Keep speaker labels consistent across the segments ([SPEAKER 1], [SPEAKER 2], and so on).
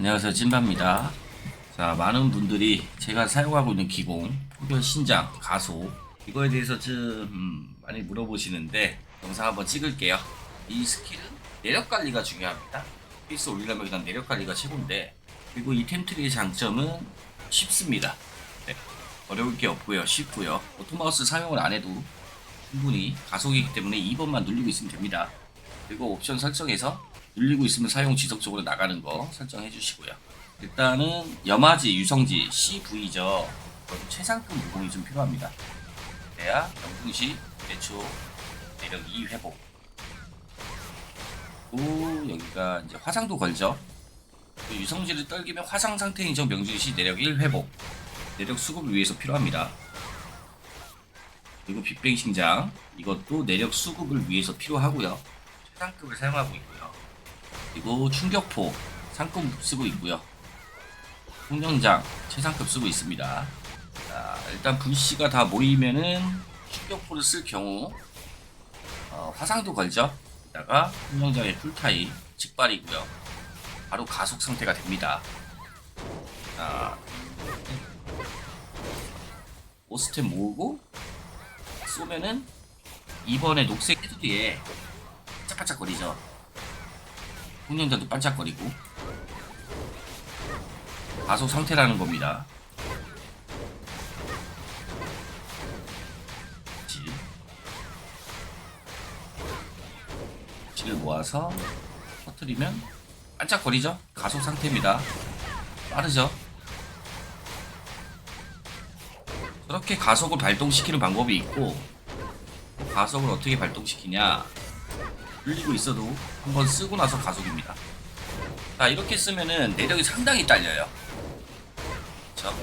[SPEAKER 1] 안녕하세요. 찐바입니다. 자 많은 분들이 제가 사용하고 있는 기공 포별 신장 가소 이거에 대해서 좀 음, 많이 물어보시는데 영상 한번 찍을게요. 이 스킬은 내력 관리가 중요합니다. 필스 올리려면 그냥 내력 관리가 최고인데 그리고 이 템트리의 장점은 쉽습니다. 네, 어려울 게 없고요. 쉽고요. 오토마우스 사용을 안 해도 충분히 가속이기 때문에 2번만 누르고 있으면 됩니다. 그리고 옵션 설정에서 눌리고 있으면 사용 지속적으로 나가는 거 설정해 주시고요. 일단은 염화지, 유성지, CV죠. 최상급 무공이 좀 필요합니다. 그래야 영풍시 대초 매력 2 회복. 또 여기가 이제 화상도 걸죠. 또 유성지를 떨기면 화상 상태 인정 명중시 내력 1 회복. 내력 수급을 위해서 필요합니다. 그리고 빅뱅 신장 이것도 내력 수급을 위해서 필요하고요. 최상급을 사용하고 있고요. 그리고 충격포 상급 쓰고 있고요. 풍령장 최상급 쓰고 있습니다. 자, 일단 분씨가 다 모이면은 충격포를 쓸 경우 어, 화상도 걸죠. 이따가 풍령장의 풀타임 직발이고요. 바로 가속 상태가 됩니다. 자, 오스템 모으고 쏘면은 이번에 녹색 테두리에 반짝반짝 거리죠. 풍년자도 반짝거리고 가속 상태라는 겁니다. 질. 질을 모아서 터트리면 반짝거리죠? 가속 상태입니다. 빠르죠? 저렇게 가속을 발동시키는 방법이 있고 가속을 어떻게 발동시키냐 눌리고 있어도 한번 쓰고 나서 가속입니다. 자 이렇게 쓰면은 내력이 상당히 딸려요. 그쵸?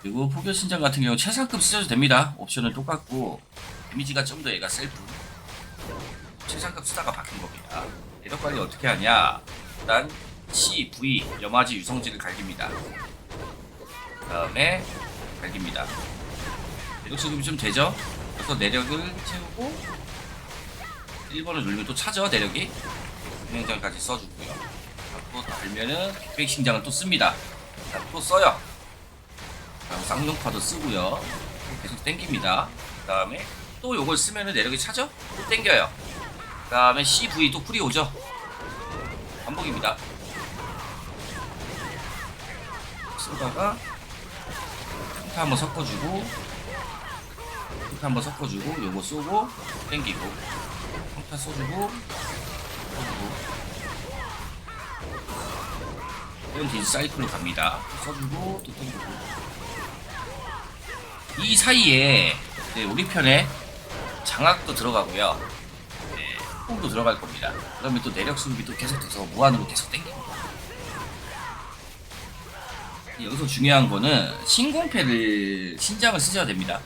[SPEAKER 1] 그리고 포교 신장 같은 경우 최상급 쓰셔도 됩니다. 옵션은 똑같고 데미지가 좀 더 얘가 셀프. 최상급 쓰다가 바뀐 겁니다. 내력 관리 어떻게 하냐? 일단 C, V, 염화지, 유성지를 갈깁니다. 그 다음에 갈깁니다. 내력 수급이 좀 되죠? 그래서 내력을 채우고 1번을 누르면 또 차죠 내력이 운영장까지 써주고요. 또 달면은 빅백 신장을 또 씁니다. 자, 또 써요. 쌍용파도 쓰고요. 또 계속 땡깁니다. 그 다음에 또 요걸 쓰면은 내력이 차죠? 또 땡겨요. 그 다음에 CV 또 쿨이 오죠? 반복입니다. 쓰다가 타 한번 섞어주고 타 한번 섞어주고 요거 쏘고 땡기고 평타 써주고. 써주고. 이런 딜 사이클로 갑니다. 써주고 또 땡기고. 이 사이에 네, 우리 편에 장악도 들어가고요. 네, 폭도 들어갈 겁니다. 그러면 또 내력 또 계속돼서 무한으로 계속 땡깁니다. 여기서 중요한 거는 신공패를 신장을 쓰셔야 됩니다.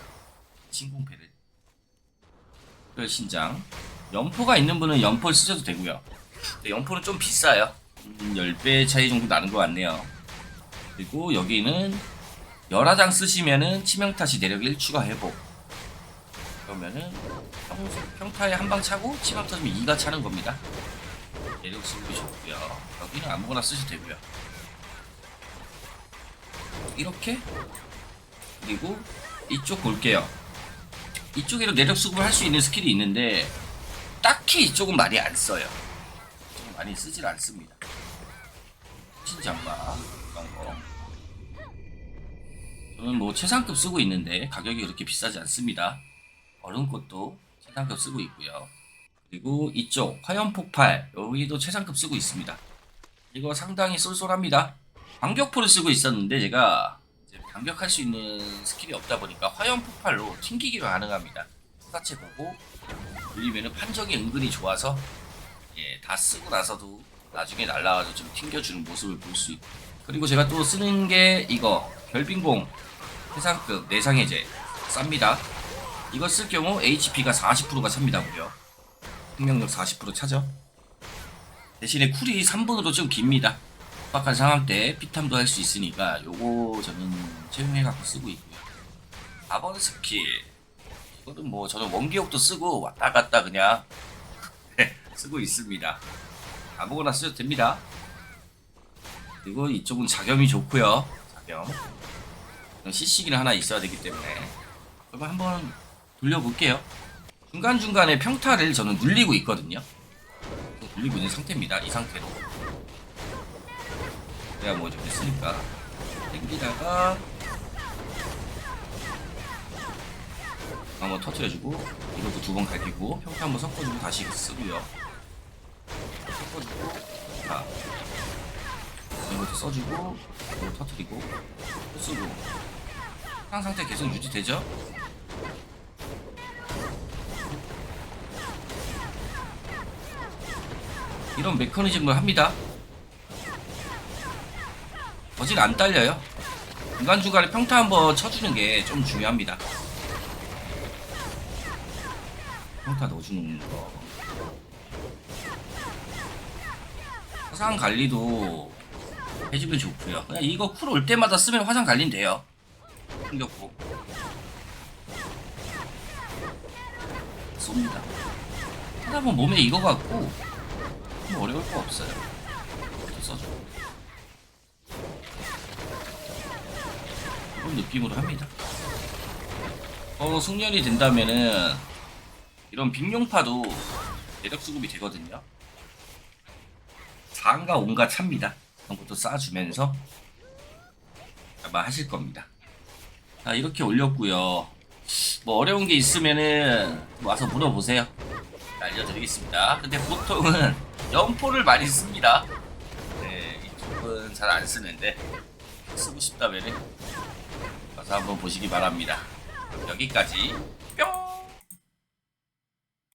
[SPEAKER 1] 신공패를. 그 신장 연포가 있는 분은 연포를 쓰셔도 되고요. 연포는 좀 비싸요. 음, 10배 차이 정도 나는 것 같네요. 그리고 여기는 열화장 쓰시면은 치명타시 내력 1 추가 회복. 그러면은 평, 타에 한 방 차고 치명 터지면 2가 차는 겁니다. 내력 쓰기 좋고요. 여기는 아무거나 쓰셔도 되고요. 이렇게 그리고 이쪽 볼게요. 이쪽에도 내력 수급을 할 수 있는 스킬이 있는데 딱히 이쪽은 많이 안 써요. 좀 많이 쓰질 않습니다. 신장마 이런 거. 저는 뭐 최상급 쓰고 있는데 가격이 그렇게 비싸지 않습니다. 얼음꽃도 최상급 쓰고 있고요. 그리고 이쪽 화염 폭발 여기도 최상급 쓰고 있습니다. 이거 상당히 쏠쏠합니다. 반격포를 쓰고 있었는데 제가 반격할 수 있는 스킬이 없다 보니까 화염 폭발로 튕기기가 가능합니다. 사체 보고 돌리면은 판정이 은근히 좋아서 예, 다 쓰고 나서도 나중에 날라와서 좀 튕겨주는 모습을 볼 수 있고. 그리고 제가 또 쓰는 게 이거 별빙봉 해상급 내상해제 쌉니다. 이거 쓸 경우 HP가 40%가 찹니다 무려 생명력 40% 차죠? 대신에 쿨이 3분으로 좀 깁니다. 빡빡한 상황 때 피탐도 할 수 있으니까 요거 저는 채용해 갖고 쓰고 있고요. 4번 스킬 이거는 뭐 저는 원기옥도 쓰고 왔다 갔다 그냥 쓰고 있습니다. 아무거나 쓰셔도 됩니다. 그리고 이쪽은 자겸이 좋고요. 자겸. CC기는 하나 있어야 되기 때문에 그러면 한번 돌려볼게요. 중간중간에 평타를 저는 눌리고 있거든요. 눌리고 있는 상태입니다. 이 상태로. 내가 뭐좀 했으니까 땡기다가 한번 터트려주고 이것도 두 번 갈기고 평타 한번 섞어주고 다시 쓰고요. 섞어주고 자 이것도 써주고 이거 터트리고 또 쓰고 상상태 계속 유지되죠? 이런 메커니즘을 합니다. 버직 안 딸려요. 중간중간에 평타 한번 쳐주는 게 좀 중요합니다. 평타 넣어주는 거. 화상 관리도 해주면 좋고요. 그냥 이거 쿨 올 때마다 쓰면 화상 관리는 돼요. 충격고. 쏩니다. 하다 보면 몸에 이거 같고 뭐 어려울 거 없어요. 써줘. 그런 느낌으로 합니다. 어, 숙련이 된다면은 이런 빅용파도 대력 수급이 되거든요. 4가 5가 찹니다. 그런 것도 쌓아주면서 아마 하실 겁니다. 자, 이렇게 올렸고요. 뭐 어려운 게 있으면은 와서 물어보세요. 알려드리겠습니다. 근데 보통은 연포를 많이 씁니다. 네, 이쪽은 잘 안 쓰는데 쓰고 싶다면은 가서 한번 보시기 바랍니다. 여기까지